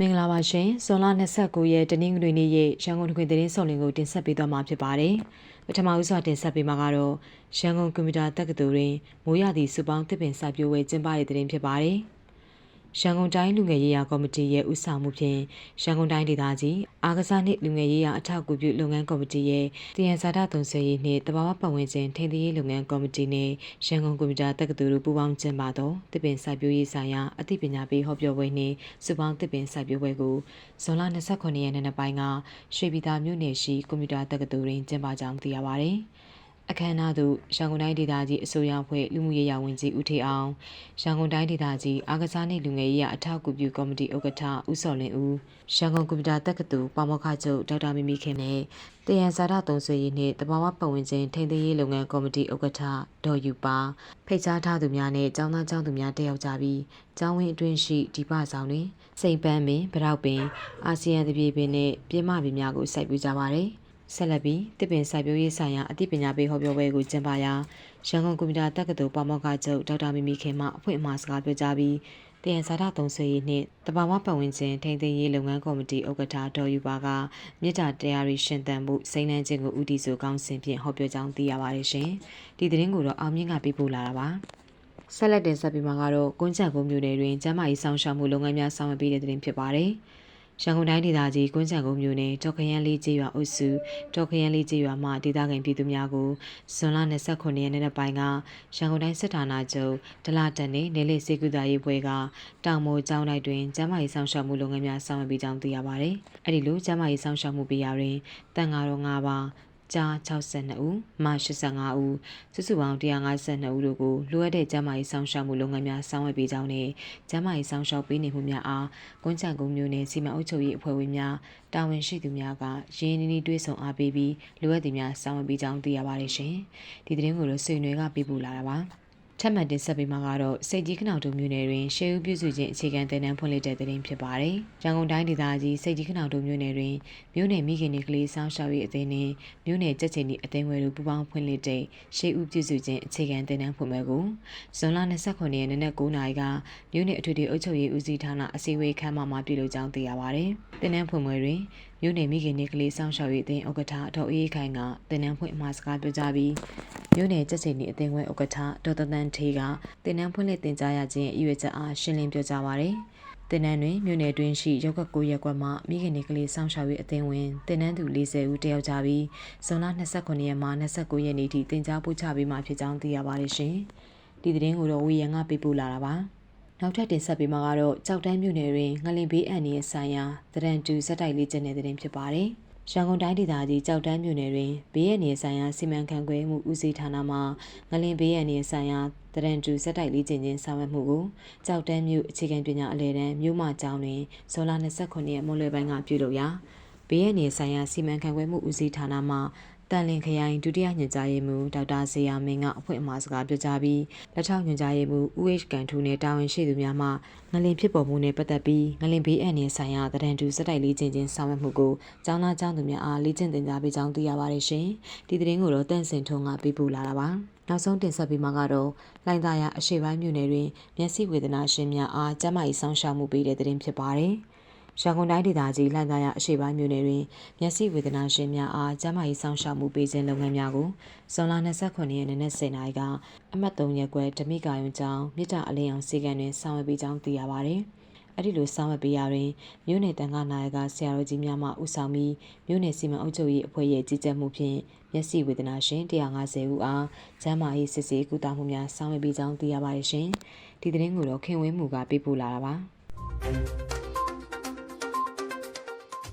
မင်္ဂလာပါရှင်ဇွန်လ29ရက်တနင်္ဂနွေနေ့ရက်ရန်ကုန်တွင်သတင်းစုံလင်ကိုတင်ဆက်ပေးသွားမှာဖြစ်ပါတယ်ပထမဦးစွာတင်ဆက်ပေးမှာကတော့ရန်ကုန်ကွန်ပျူတာတက္ကသိုလ်တွင်မိုးရသည့်စုပေါင်းတစ်ပင်စာပြိုးဝဲကျင်းပတဲ့သတင်းဖြစ်ပါတယ် ရန်ကုန်တိုင်းလူငယ်ရေးရာကော်မတီရဲ့ဦးဆောင်မှုဖြင့်ရန်ကုန်တိုင်းဒေသကြီးအားကစားနှင့်လူငယ်ရေးရာအထောက်အကူပြုလုပ်ငန်းကော်မတီရဲ့တယံဇာတသုံးဆွေရေးနှင့်တဘာဝပတ်ဝန်းကျင်ထိန်းသိမ်းရေးလုပ်ငန်းကော်မတီနှင့်ရန်ကုန်ကွန်ပျူတာတက္ကသိုလ်တို့ပူးပေါင်းကျင်းပသောတစ်ပင်စာပြိုးရေးဆိုင်ရာအသိပညာပေးဟောပြောပွဲနှင့်စုပေါင်းတစ်ပင်စာပြိုးပွဲကိုဇွန်လ29ရက်နေ့နေ့ပိုင်းကရွှေပြည်သာမြို့နယ်ရှိကွန်ပျူတာတက္ကသိုလ်တွင်ကျင်းပကြောင်းသိရပါသည်။ အခမ်းအနားသို့ရန်ကုန်တိုင်းဒေသကြီးအစိုးရအဖွဲ့လူမှုရေးရာဝန်ကြီးဦးထေအောင်ရန်ကုန်တိုင်းဒေသကြီးအားကစားနှင့်လူငယ်ရေးရာအထောက်အကူပြုကော်မတီဥက္ကဋ္ဌဦးစော်လင်းဦးရန်ကုန်ကွန်ပျူတာတက္ကသိုလ်ပါမောက္ခချုပ်ဒေါက်တာမီမီခင်နဲ့တယံဇာတသုံးဆွေရေးနှင့်တဘာဝပတ်ဝန်းကျင်ထိန်းသိမ်းရေးလုပ်ငန်းကော်မတီဥက္ကဋ္ဌဒေါ်ယူပါဖိတ်ကြားထားသူများနဲ့ကျောင်းသားကျောင်းသူများတက်ရောက်ကြပြီးကျောင်းဝင်းအတွင်းရှိဒီပဆောင်တွင်စိန်ပန်းပင်ဗရောက်ပင်အာဆီယံတပြေပင်နဲ့ပြင်းမပင်များကိုစိုက်ပျိုးကြပါရယ်။ ဆက်လက်ပြီးတစ်ပင်စိုက်ပျိုးရေးဆိုင်ရာအသိပညာပေးဟောပြောပွဲကိုကျင်းပရာရန်ကုန်ကွန်ပျူတာတက္ကသိုလ်ပါမောက္ခချုပ်ဒေါက်တာမီမီခင်မှအဖွင့်အမှာစကားပြောကြားပြီးတယံဇာတသုံးဆွေရေးနှင့်တဘာဝပတ်ဝန်းကျင်ထိန်းသိမ်းရေးလုပ်ငန်းကော်မတီဥက္ကဋ္ဌဒေါ်ယူပါကမြေတာတရားရီရှင်တန်မှုစိန်နှန်းခြင်းကိုဦးတည်ဆိုကောင်းစဉ်ဖြင့်ဟောပြောကြောင်းသိရပါတယ်ရှင်။ဒီသတင်းကိုတော့အောင်မြင့်ကပြပို့လာတာပါ။ဆက်လက်တင်ဆက်ပြီးမှာကတော့ကွန်းချက်ကုန်းမြို့နယ်တွင်ကျန်းမာရေးဆောင်ရှောက်မှုလုပ်ငန်းများဆောင်ရွက်ပေးတဲ့သတင်းဖြစ်ပါတယ်။ ရန်ကုန်တိုင်းဒေသကြီးကွင်းချံကုန်းမြို့နယ်ဒေါခရန်လေးကျေးရွာအုပ်စုဒေါခရန်လေးကျေးရွာမှဒေသခံပြည်သူများကိုဇွန်လ29ရက်နေ့ပိုင်းကရန်ကုန်တိုင်းစစ်ဌာနချုပ်ဒလတန်နေနေလေစေကူတာရေးပွဲကတောင်မိုးကျောင်းလိုက်တွင်ကျန်းမာရေးဆောင်ရှောက်မှုလုပ်ငန်းများဆောင်ရွက်ပေးကြောင်းသိရပါဗျ။အဲဒီလိုကျန်းမာရေးဆောင်ရှောက်မှုပေးရာတွင်တန်ဃာတော်၅ပါး ကြား62ဦးမ85ဦးစုစုပေါင်း152ဦးတို့ကိုလိုအပ်တဲ့ကျန်းမာရေးစောင့်ရှောက်မှုလုပ်ငန်းများဆောင်ရွက်ပေးကြောင်းနဲ့ကျန်းမာရေးစောင့်ရှောက်ပေးနေမှုများအားကွန်းချံကုန်းမျိုးနယ်စီမံအုပ်ချုပ်ရေးအဖွဲ့ဝင်များတာဝန်ရှိသူများကရင်းနှီးနှီးတွဲဆောင်အားပေးပြီးလိုအပ်သူများဆောင်ရွက်ပေးကြောင်းသိရပါတယ်ရှင်ဒီသတင်းကိုတော့ဆွေနွေကပေးပို့လာတာပါ ထပ်မံတင်ဆက်ပေးမှာကတော့စိတ်ကြီးခဏတုံမြို့နယ်တွင်ရှေးဦးပြုစုခြင်းအခြေခံသင်တန်းဖွင့်လှစ်တဲ့တဲ့တင်ဖြစ်ပါတယ်။ရန်ကုန်တိုင်းဒေသကြီးစိတ်ကြီးခဏတုံမြို့နယ်တွင်မြို့နယ်မိခင်တွေကလေးစောင်းရှောက်ရေးအသင်းနှင့်မြို့နယ်ကြက်ချင်ဒီအသင်းဝဲတို့ပူးပေါင်းဖွင့်လှစ်တဲ့ရှေးဦးပြုစုခြင်းအခြေခံသင်တန်းဖွင့်ပွဲကိုဇွန်လ29ရက်နေ့နက်9:00နာရီကမြို့နယ်အထွေထွေအုပ်ချုပ်ရေးဦးစီးဌာနအစည်းအဝေးခန်းမမှာပြုလုပ်ကြောင်းသိရပါတယ်။သင်တန်းဖွင့်ပွဲတွင် မြို့နယ်မိခင်တွေကလေးစောင်းရှောက်ရေးအသင်းဥက္ကဋ္ဌဒေါ်အေးခိုင်ကသင်တန်းဖွင့်အမှာစကားပြောကြားပြီးမြို့နယ်ကြက်ချင်ဒီအသင်းဝဲဥက္ကဋ္ဌဒေါ်တန်ထေးကတင်နန်းဖွင့်လှစ်တင်ကြားရခြင်းအရွယ်ချက်အားရှင်းလင်းပြောကြားပါရယ်တင်နန်းတွင်မြို့နယ်တွင်ရှိရောက်က9ရက်ကွက်မှမိခင်တွေကလေးစောင့်ရှောက်ရေးအသင်းဝင်တင်နန်းသူ40ဦးတယောက်ကြပြီးဇွန်လ29ရက်မှ29ရက်နေ့ထိတင်ကြားပို့ချပေးမှာဖြစ်ကြောင်းသိရပါတယ်ရှင်ဒီသတင်းကိုတော့ဝီယန်ကပေးပို့လာတာပါ နောက်ထပ်တင်ဆက်ပေးမှာကတော့ကြောက်တန်းမြို့နယ်တွင်ငလင်ဘေးအန်ဒီရဲ့ဆိုင်ရာတရန်တူဇက်တိုက်လေးကျင်းတဲ့တဲ့တင်ဖြစ်ပါတယ်။ရန်ကုန်တိုင်းဒေသကြီးကြောက်တန်းမြို့နယ်တွင်ဘေးရန်နေဆိုင်ရာစီမံခန့်ခွဲမှုဦးစီးဌာနမှငလင်ဘေးရန်နေဆိုင်ရာတရန်တူစက်တိုက်လေးချင်းချင်းဆောင်ရွက်မှုကိုကြောက်တန်းမြို့အခြေခံပညာအလဲတန်းမြို့မကျောင်းတွင်ဇွန်လ29ရက်မွန်းလွဲပိုင်းကပြုလုပ်ရာဘေးရန်နေဆိုင်ရာစီမံခန့်ခွဲမှုဦးစီးဌာနမှ တန်လင်ခရိုင်ဒုတိယညွှန်ကြားရေးမှူးဒေါက်တာဇေယျမင်းကအဖွင့်အမှာစကားပြောကြားပြီးလက်ထောက်ညွှန်ကြားရေးမှူးဦး H ကန်ထူနဲ့တာဝန်ရှိသူများမှငလင်ဖြစ်ပေါ်မှုနဲ့ပတ်သက်ပြီးငလင်ဘေးအန္တရာယ်ဆိုင်ရာတရန်တူစက်တိုက်လေးချင်းချင်းဆောင်ရွက်မှုကိုကျောင်းသားကျောင်းသူများအားလေ့ကျင့်သင်ကြားပေးကြောင်းသိရပါတယ်ရှင်။ဒီသတင်းကိုတော့တန့်စင်ထုံးကပေးပို့လာတာပါ။နောက်ဆုံးတင်ဆက်ပေးမှာကတော့လိုင်သာယာအရှိပိုင်းမြို့နယ်တွင်မျက်စိဝေဒနာရှင်များအားကျန်းမာရေးဆောင်ရှောက်မှုပေးတဲ့သတင်းဖြစ်ပါတယ်။ ရန်ကုန်တိုင်းဒေသကြီးလှန်သာရအရှိပိုင်းမြို့နယ်တွင်မျက်စိဝေဒနာရှင်များအားကျန်းမာရေးဆောင်ရှောက်မှုပေးခြင်းလုပ်ငန်းများကိုဇွန်လ29ရက်နေ့နဲ့10နာရီကအမှတ်3ရက်ကွယ်ဓမိကာယုံကျောင်းမြစ်တာအလင်းအောင်စီကံတွင်ဆောင်ရွက်ပေးကြောင်းသိရပါသည်။အဲ့ဒီလိုဆောင်ရွက်ပေးရာတွင်မြို့နယ်တန်ခါနာယကဆရာတော်ကြီးများမှဦးဆောင်ပြီးမြို့နယ်စီမံအုပ်ချုပ်ရေးအဖွဲ့ရဲ့ကြီးကြပ်မှုဖြင့်မျက်စိဝေဒနာရှင်150ဦးအားကျန်းမာရေးစစ်ဆေးကုသမှုများဆောင်ရွက်ပေးကြောင်းသိရပါတယ်ရှင်။ဒီသတင်းကိုတော့ခင်ဝင်းမှုကပေးပို့လာတာပါ။